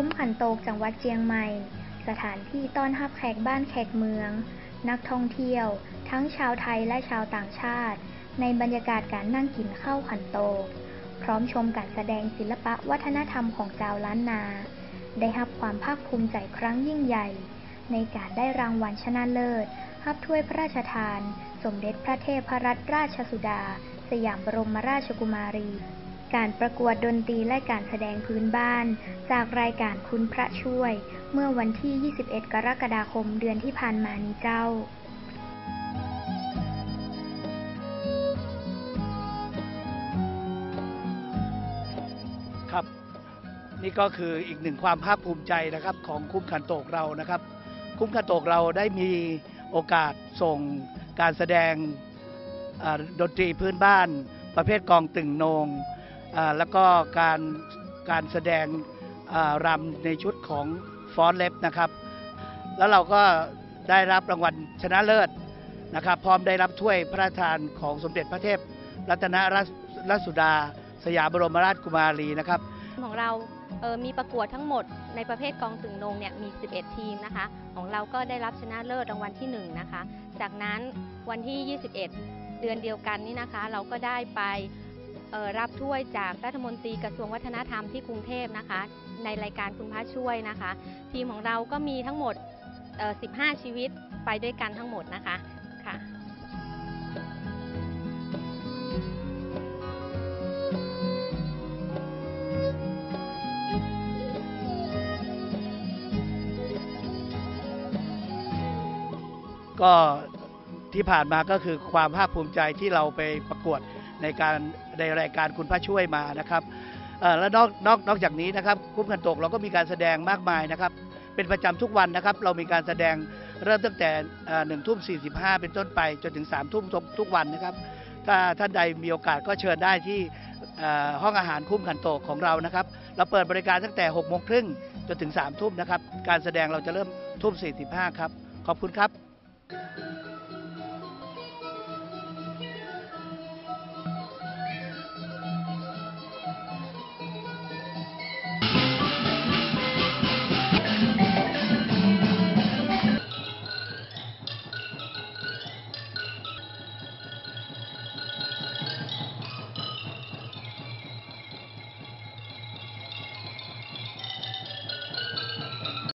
คุ้มขันโตกจังหวัดเชียงใหม่ สถานที่ต้อนรับแขกบ้านแขกเมือง นักท่องเที่ยว ทั้งชาวไทยและชาวต่างชาติ ในบรรยากาศการนั่งกินข้าวขันโตก พร้อมชมการแสดงศิลปะวัฒนธรรมของชาวล้านนา ได้รับความภาคภูมิใจครั้งยิ่งใหญ่ ในการได้รางวัลชนะเลิศรับถ้วยพระราชทาน สมเด็จพระเทพรัตนราชสุดา สยามบรมราชกุมารี การประกวดดนตรีและการแสดงพื้นบ้าน จากรายการคุณพระช่วย เมื่อวันที่ 21 กรกฎาคมเดือนที่ผ่านมานี้เจ้าครับ นี่ก็คืออีกหนึ่งความภาคภูมิใจนะครับของคุ้มขันโตกเรานะครับ คุ้มขันโตกเราได้มีโอกาสส่งการแสดงดนตรีพื้นบ้านประเภทกองตึงโนง แล้วก็การการแสดงรำในชุดของฟ้อนเล็บนะครับ แล้วเราก็ได้รับรางวัลชนะเลิศนะครับ พร้อมได้รับถ้วยพระราชทานของสมเด็จพระเทพ รัตนราชสุดา สยามบรมราชกุมารีนะครับ ของเราเออมีประกวดทั้งหมดในประเภทกองตึงนงเนี่ยมี 11 ทีมนะคะ ของเราก็ได้รับชนะเลิศรางวัลที่ 1 นะคะ จากนั้นวันที่ 21 เดือนเดียวกันนี่นะคะ เราก็ได้ไป รับถ้วยจากรัฐมนตรีกระทรวงวัฒนธรรมที่กรุงเทพนะคะ ในรายการคุณพระช่วยนะคะ ทีมของเราก็มีทั้งหมดออ15 ชีวิตไปด้วยกันทั้งหมดนะคะค่ะก็ที่ผ่านมาก็คือความภาคภูมิใจที่เราไปประกวด ในการในรายการคุณพระช่วยมานะครับและนอกนอกนอกจากนี้นะครับคุ้มกันตกเราก็มีการแสดงมากมายนะครับ เป็นประจำทุกวันนะครับ เรามีการแสดงเริ่มตั้งแต่หนึ่งทุ่มสี่สิบห้าเป็นต้นไปจนถึงสามทุ่มทุกทุกวันนะครับ ถ้าท่านใดมีโอกาสก็เชิญได้ที่ห้องอาหารคุ้มขันโตกของเรานะครับ เราเปิดบริการตั้งแต่6กโมงครึ่งจนถึง3ามทุ่มนะครับ การแสดงเราจะเริ่มทุ่ม45ครับ ขอบคุณครับ